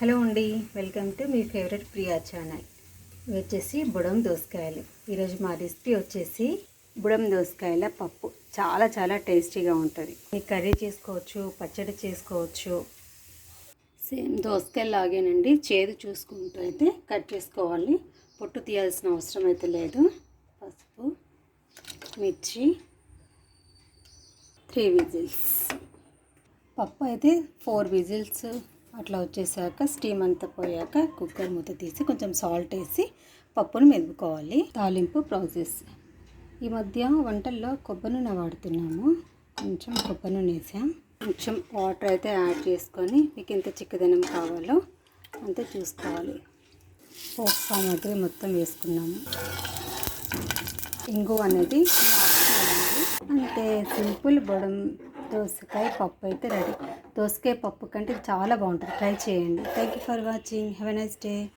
Hello అండి welcome to మీ favourite Priya channel. ఇవి వచ్చేసి బుడం దోసకాయలు. ఈరోజు మా రెసిపీ వచ్చేసి బుడం దోసకాయల పప్పు. చాలా చాలా టేస్టీగా ఉంటుంది. మీరు కర్రీ చేసుకోవచ్చు పచ్చడి చేసుకోవచ్చు. సేమ్ దోసకాయలాగేనండి. చేదు చూసుకుంటూ అయితే కట్ చేసుకోవాలి. పొట్టు తీయాల్సిన అవసరం అయితే లేదు. పసుపు మిర్చి త్రీ విజిల్స్. పప్పు అయితే ఫోర్ విజిల్స్. అట్లా వచ్చేసాక స్టీమ్ అంతా పోయాక కుక్కర్ మూత తీసి కొంచెం సాల్ట్ వేసి పప్పును మెదుపుకోవాలి. తాలింపు ప్రాసెస్ ఈ మధ్య వంటల్లో కొబ్బరి నూనె వాడుతున్నాము. కొంచెం కొబ్బరి నూనె వేసాం. కొంచెం వాటర్ అయితే యాడ్ చేసుకొని మీకు ఎంత చిక్కదనం కావాలో అంతే చూసుకోవాలి. పోపు సామాగ్రి మొత్తం వేసుకున్నాము. ఇంగు అనేది అంతే సింపుల్ బొడం దోసకాయ పప్పు అయితే రెడీ. దోసకాయ పప్పు కంటే చాలా బాగుంటుంది. ట్రై చేయండి. Thank you for watching have a nice day